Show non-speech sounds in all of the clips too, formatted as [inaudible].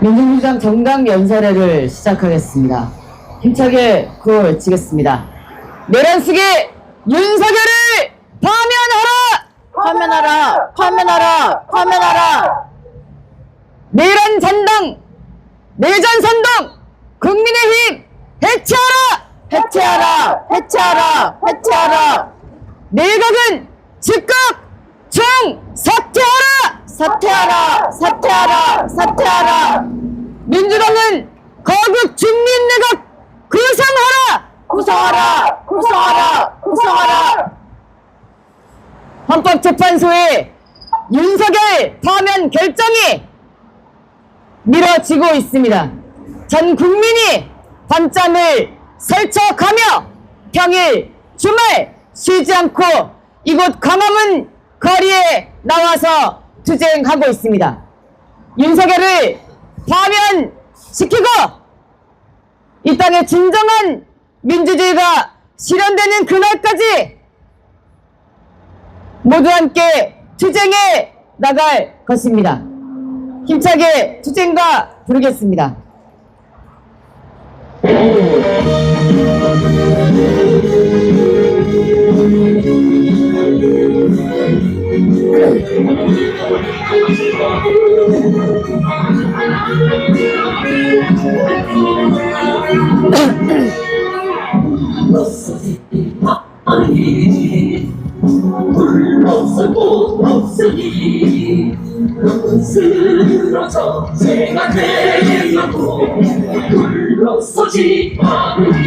민주민주당 정당 연설회를 시작하겠습니다. 힘차게 구호 외치겠습니다. 내란 속에 윤석열을 파면하라! 파면하라! 파면하라! 파면하라! 내란 잔당, 내전 선동, 국민의힘 해체하라! 해체하라! 해체하라! 해체하라! 내각은 즉각 총 사퇴하라! 사퇴하라! 사퇴하라! 사퇴하라! 민주당은 거국 중립내각 구성하라! 구성하라! 구성하라! 구성하라! 헌법재판소의 윤석열 파면 결정이 미뤄지고 있습니다. 전 국민이 밤잠을 설쳐가며 평일, 주말 쉬지 않고 이곳 광화문 거리에 나와서 투쟁하고 있습니다. 윤석열을 파면시키고 이 땅의 진정한 민주주의가 실현되는 그날까지 모두 함께 투쟁해 나갈 것입니다. 힘차게 투쟁가 부르겠습니다. 쓰러져 제가 되려고 불러서지 않으니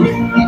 은이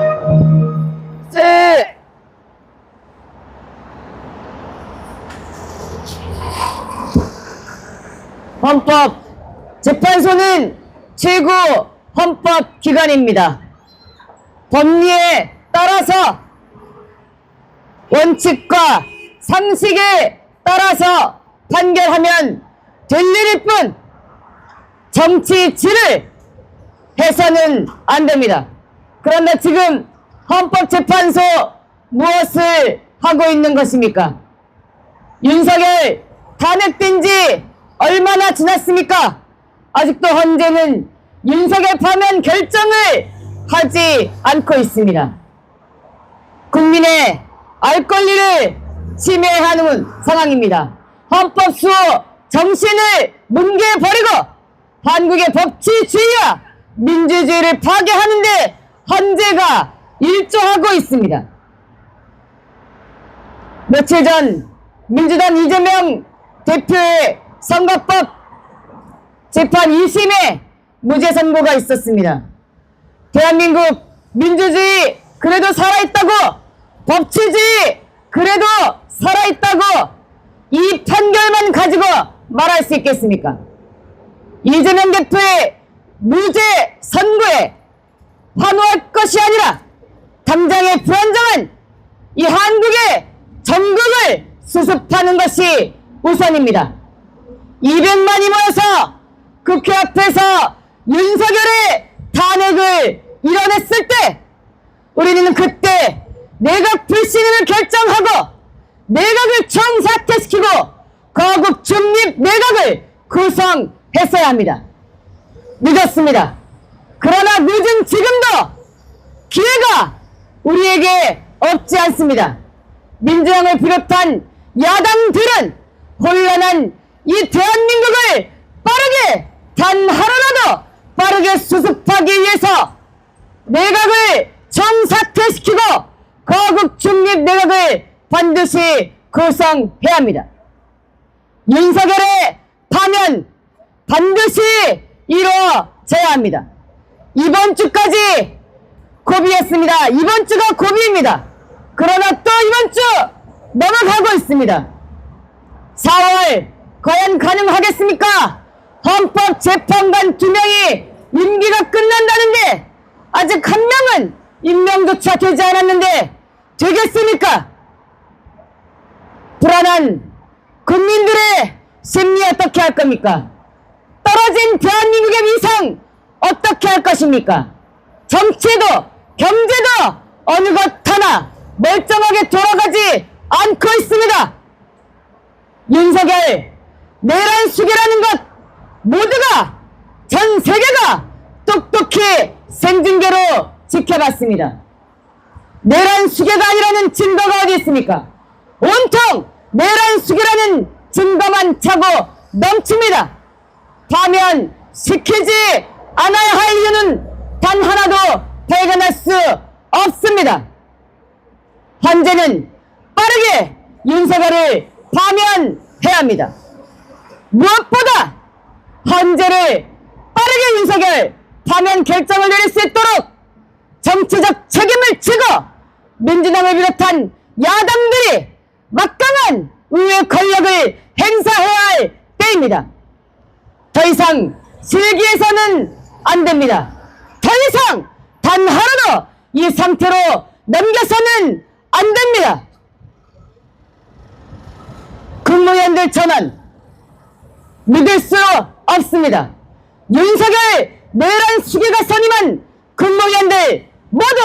헌법 재판소는 최고 헌법 기관입니다. 법리에 따라서 원칙과 상식에 따라서 판결하면 될 일일 뿐 정치질을 해서는 안 됩니다. 그런데 지금 헌법재판소 무엇을 하고 있는 것입니까? 윤석열 탄핵된 지 얼마나 지났습니까? 아직도 헌재는 윤석열 파면 결정을 하지 않고 있습니다. 국민의 알 권리를 침해하는 상황입니다. 헌법 수호 정신을 뭉개버리고 한국의 법치주의와 민주주의를 파괴하는데 헌재가 일조하고 있습니다. 며칠 전 민주당 이재명 대표의 선거법 재판 2심에 무죄 선고가 있었습니다. 대한민국 민주주의 그래도 살아있다고 법치주의 그래도 살아있다고 이 판결만 가지고 말할 수 있겠습니까? 이재명 대표의 무죄 선고에 환호할 것이 아니라 당장의 불안정한 이 한국의 전국을 수습하는 것이 우선입니다. 200만이 모여서 국회 앞에서 윤석열의 탄핵을 이뤄냈을 때 우리는 그때 내각 불신임을 결정하고 내각을 청사퇴시키고 거국 중립 내각을 구성했어야 합니다. 늦었습니다. 그러나 늦은 지금도 기회가 우리에게 없지 않습니다. 민주당을 비롯한 야당들은 혼란한 이 대한민국을 빠르게 단 하루라도 빠르게 수습하기 위해서 내각을 정사퇴시키고 거국 중립 내각을 반드시 구성해야 합니다. 윤석열의 파면 반드시 이루어져야 합니다. 이번 주까지 고비였습니다. 이번 주가 고비입니다. 그러나 또 이번 주 넘어가고 있습니다. 4월 과연 가능하겠습니까? 헌법재판관 두 명이 임기가 끝난다는데 아직 한 명은 임명조차 되지 않았는데 되겠습니까? 불안한 국민들의 심리 어떻게 할 겁니까? 떨어진 대한민국의 위상 어떻게 할 것입니까? 정치도 경제도 어느 것 하나 멀쩡하게 돌아가지 않고 있습니다. 윤석열 내란 수계라는 것 모두가 전 세계가 똑똑히 생중계로 지켜봤습니다. 내란 수계가 아니라는 증거가 어디 있습니까? 온통 내란 수계라는 증거만 차고 넘칩니다. 파면 시키지 않아야 할 이유는 단 하나도 발견할 수 없습니다. 현재는 빠르게 윤석열을 파면해야 합니다. 무엇보다 헌재를 빠르게 윤석열 파면 결정을 내릴 수 있도록 정치적 책임을 지고 민주당을 비롯한 야당들이 막강한 의회 권력을 행사해야 할 때입니다. 더 이상 실기해서는 안 됩니다. 더 이상 단 하루도 이 상태로 넘겨서는 안 됩니다. 국무위원들 전원 믿을 수 없습니다. 윤석열 내란 수계가 선임한 국무위원들 모두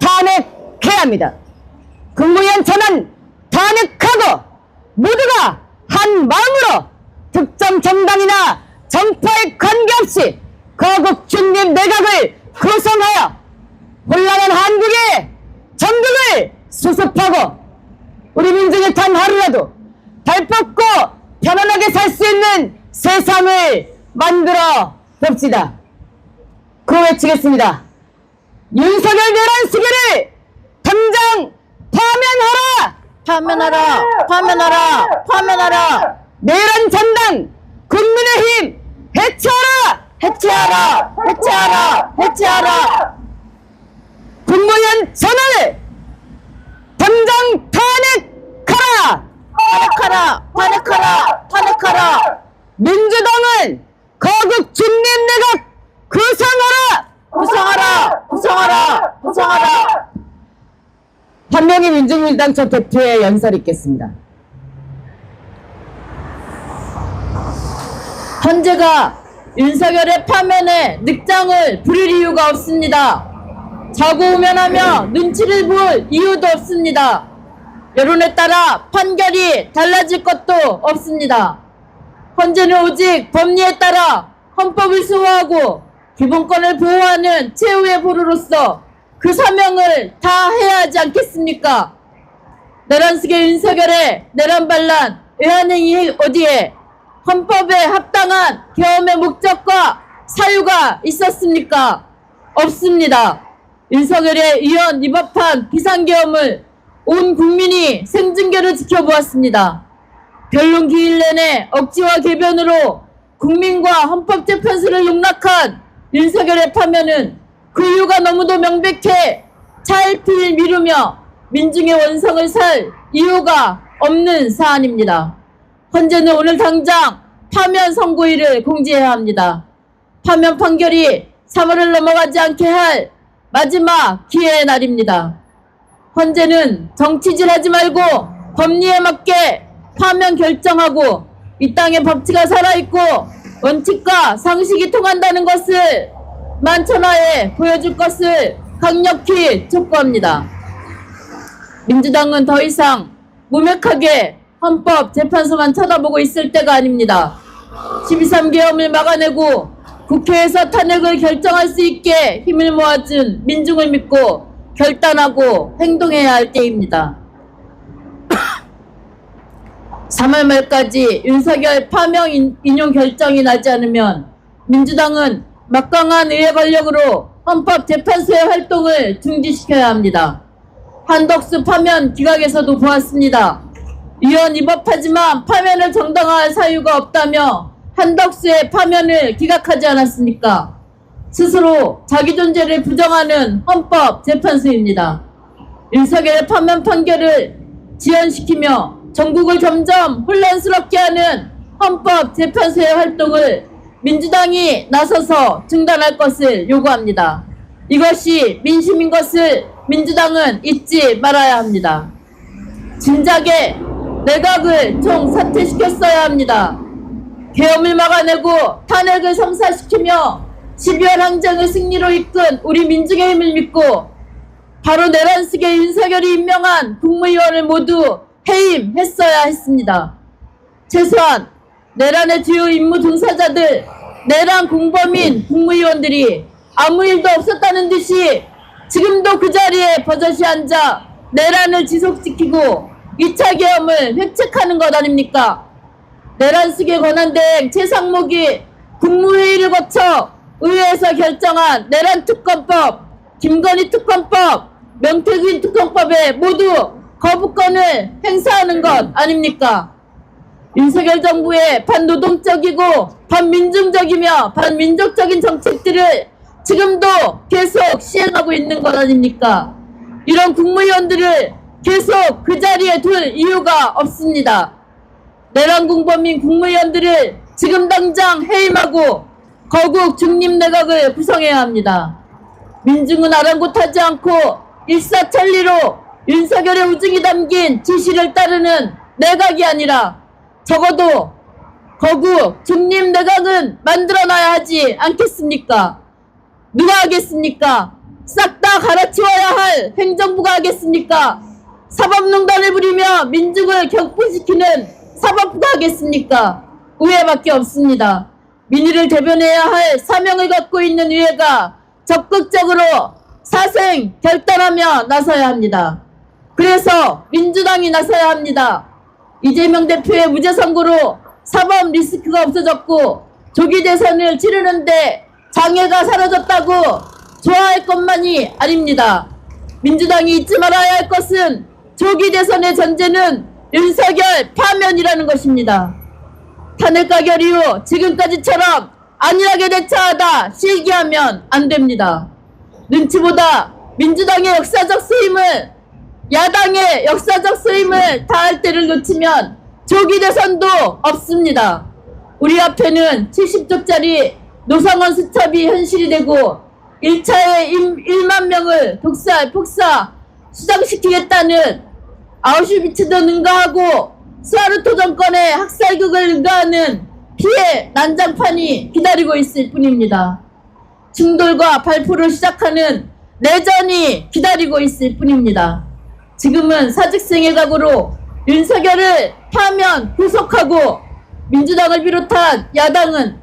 탄핵해야 합니다. 국무위원 전원 탄핵하고 모두가 한 마음으로 특정 정당이나 정파에 관계없이 거국 중립 내각을 구성하여 혼란한 한국의 전국을 수습하고 우리 민족의 단 하루라도 발 뻗고 편안하게 살 수 있는 세상을 만들어 봅시다. 그 외치겠습니다. 윤석열 내란 수계를 당장 파면하라! 파면하라! 파면하라! 파면하라! 내란 전당 국민의힘 해체하라! 해체하라! 해체하라! 해체하라! 국무위원 전원을 당장 탄핵하라! 탄핵하라! 탄핵하라! 민주당은 거국 중립 내각 구성하라! 구성하라! 구성하라! 구성하라! 한명희 민중민주당 전 대표의 연설 있겠습니다. 헌재가 윤석열의 파면에 늑장을 부릴 이유가 없습니다. 자고 우면하며 눈치를 볼 이유도 없습니다. 여론에 따라 판결이 달라질 것도 없습니다. 헌재는 오직 법리에 따라 헌법을 수호하고 기본권을 보호하는 최후의 보루로서 그 사명을 다 해야 하지 않겠습니까? 내란숙의 윤석열의 내란 반란 외환행위 어디에 헌법에 합당한 계엄의 목적과 사유가 있었습니까? 없습니다. 윤석열의 위헌 위법한 비상계엄을 온 국민이 생중계로 지켜보았습니다. 변론 기일 내내 억지와 개변으로 국민과 헌법재판소를 용락한 윤석열의 파면은 그 이유가 너무도 명백해 차일피일 미루며 민중의 원성을 살 이유가 없는 사안입니다. 헌재는 오늘 당장 파면 선고일을 공지해야 합니다. 파면 판결이 3월을 넘어가지 않게 할 마지막 기회의 날입니다. 헌재는 정치질 하지 말고 법리에 맞게 파면 결정하고 이 땅의 법치가 살아있고 원칙과 상식이 통한다는 것을 만천하에 보여줄 것을 강력히 촉구합니다. 민주당은 더 이상 무맥하게 헌법 재판소만 쳐다보고 있을 때가 아닙니다. 12.3계엄을 막아내고 국회에서 탄핵을 결정할 수 있게 힘을 모아준 민중을 믿고 결단하고 행동해야 할 때입니다. [coughs] 3월 말까지 윤석열 파명 인- 인용 결정이 나지 않으면 민주당은 막강한 의회 권력으로 헌법재판소의 활동을 중지시켜야 합니다. 한덕수 파면 기각에서도 보았습니다. 위헌 위법하지만 파면을 정당화할 사유가 없다며 한덕수의 파면을 기각하지 않았습니까? 스스로 자기 존재를 부정하는 헌법 재판소입니다. 윤석열의 파면 판결을 지연시키며 전국을 점점 혼란스럽게 하는 헌법 재판소의 활동을 민주당이 나서서 중단할 것을 요구합니다. 이것이 민심인 것을 민주당은 잊지 말아야 합니다. 진작에 내각을 총 사퇴시켰어야 합니다. 계엄을 막아내고 탄핵을 성사시키며 12월 항쟁을 승리로 이끈 우리 민중의 힘을 믿고 바로 내란식의 윤석열이 임명한 국무위원을 모두 해임했어야 했습니다. 최소한 내란의 주요 임무 종사자들, 내란 공범인 국무위원들이 아무 일도 없었다는 듯이 지금도 그 자리에 버젓이 앉아 내란을 지속시키고 2차 계엄을 획책하는 것 아닙니까? 내란식에 관한된 최상목이 국무회의를 거쳐 의회에서 결정한 내란 특검법, 김건희 특검법, 명태균 특검법에 모두 거부권을 행사하는 것 아닙니까? 윤석열 정부의 반노동적이고 반민중적이며 반민족적인 정책들을 지금도 계속 시행하고 있는 것 아닙니까? 이런 국무위원들을 계속 그 자리에 둘 이유가 없습니다. 내란 공범인 국무위원들을 지금 당장 해임하고 거국 중립 내각을 구성해야 합니다. 민중은 아랑곳하지 않고 일사천리로 윤석열의 우중이 담긴 지시를 따르는 내각이 아니라 적어도 거국 중립 내각은 만들어놔야 하지 않겠습니까? 누가 하겠습니까? 싹 다 갈아치워야 할 행정부가 하겠습니까? 사법농단을 부리며 민중을 격포시키는 사법부가 하겠습니까? 의회밖에 없습니다. 민의를 대변해야 할 사명을 갖고 있는 의회가 적극적으로 사생 결단하며 나서야 합니다. 그래서 민주당이 나서야 합니다. 이재명 대표의 무죄 선고로 사법 리스크가 없어졌고 조기 대선을 치르는데 장애가 사라졌다고 좋아할 것만이 아닙니다. 민주당이 잊지 말아야 할 것은 조기 대선의 전제는 윤석열 파면이라는 것입니다. 탄핵 가결 이후 지금까지처럼 안일하게 대처하다 실기하면 안 됩니다. 눈치보다 민주당의 역사적 수임을 야당의 역사적 수임을 다할 때를 놓치면 조기 대선도 없습니다. 우리 앞에는 70조짜리 노상원 수첩이 현실이 되고 1차에 1만 명을 독살, 폭사, 수장시키겠다는 아우슈비츠도 능가하고 스와르토 정권의 학살극을 능가하는 피해 난장판이 기다리고 있을 뿐입니다. 충돌과 발포를 시작하는 내전이 기다리고 있을 뿐입니다. 지금은 사직생의 각오로 윤석열을 파면 구속하고 민주당을 비롯한 야당은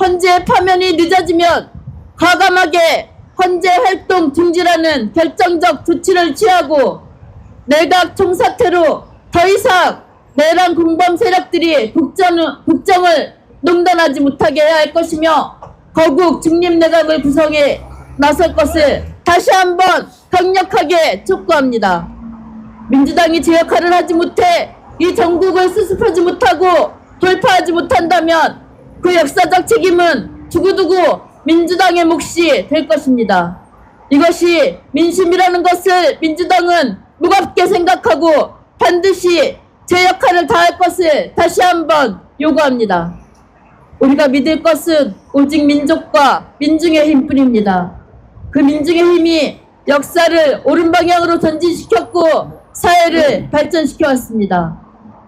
헌재 파면이 늦어지면 과감하게 헌재 활동 중지라는 결정적 조치를 취하고 내각 총사태로 더 이상 내란 공범 세력들이 국정을, 국정을 농단하지 못하게 해야 할 것이며 거국 중립 내각을 구성해 나설 것을 다시 한번 강력하게 촉구합니다. 민주당이 제 역할을 하지 못해 이 전국을 수습하지 못하고 돌파하지 못한다면 그 역사적 책임은 두고두고 민주당의 몫이 될 것입니다. 이것이 민심이라는 것을 민주당은 무겁게 생각하고 반드시 제 역할을 다할 것을 다시 한번 요구합니다. 우리가 믿을 것은 오직 민족과 민중의 힘뿐입니다. 그 민중의 힘이 역사를 옳은 방향으로 전진시켰고 사회를 발전시켜 왔습니다.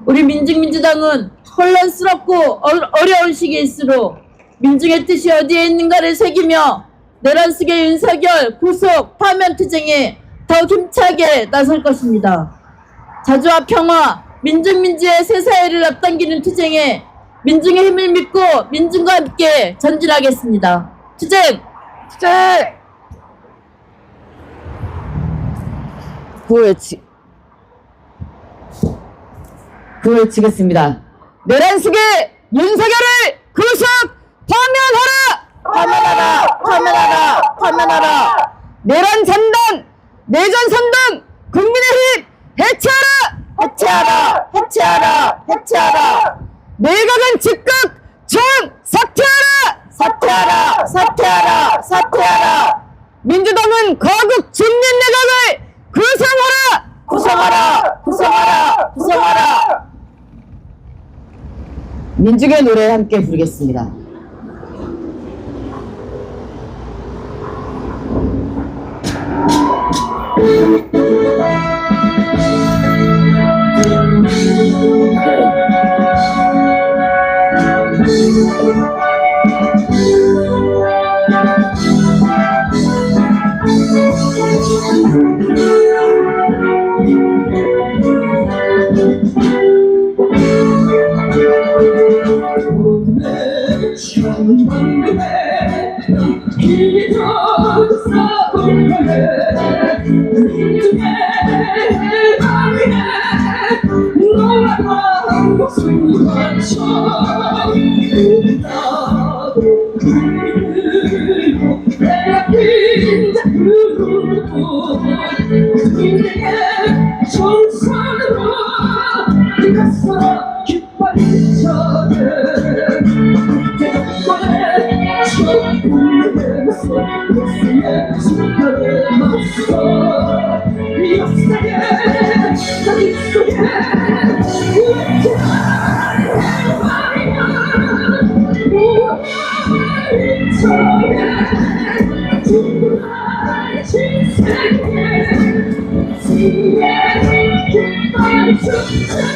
우리 민중민주당은 혼란스럽고 어- 어려운 시기일수록 민중의 뜻이 어디에 있는가를 새기며 내란 속의 윤석열 구속 파면 투쟁에 더욱 힘차게 나설 것입니다. 자주와 평화, 민중민주의 새 사회를 앞당기는 투쟁에 민중의 힘을 믿고 민중과 함께 전진하겠습니다. 투쟁! 투쟁! 구호외치, 구호외치겠습니다. 내란 속의 윤석열을 구속 파면하라! 파면하라! 파면하라! 파면하라! 내란 전단, 내전 선동, 국민의힘 해체하라! 해체하라! 해체하라! 해체하라! 내각은 즉각 총 사퇴하라! 사퇴하라! 사퇴하라! 사퇴하라! 민주당은 거국 중립 내각을 구성하라! 구성하라! 구성하라! 구성하라! 민중의 노래 함께 부르겠습니다. muito bom. Yeah.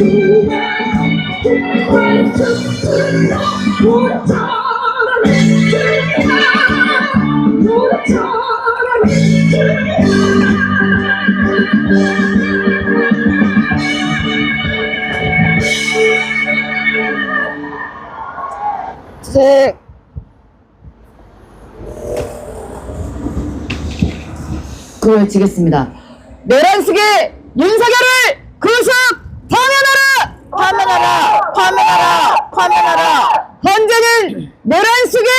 쟁! 구호외치겠습니다. 내란 속의 윤석열을 구속 파면하라! 파면하라! 헌재는 내란 속의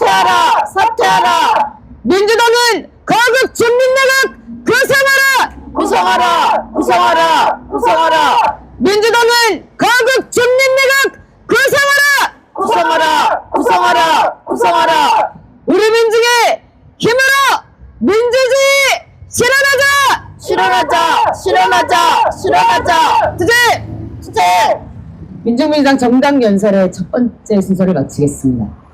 사퇴하라! 사퇴하라! 민주당은 거국 주민내각 구성하라! 구성하라! 구성하라! 구성하라! 민주당은 거국 주민내각 구성하라! 구성하라! 구성하라! 구성하라! 우리 민중의 힘으로 민주주의 실현하자! 실현하자! 실현하자! 실현하자! 투쟁! 투쟁! 민중민당 정당 연설의 첫 번째 순서를 마치겠습니다.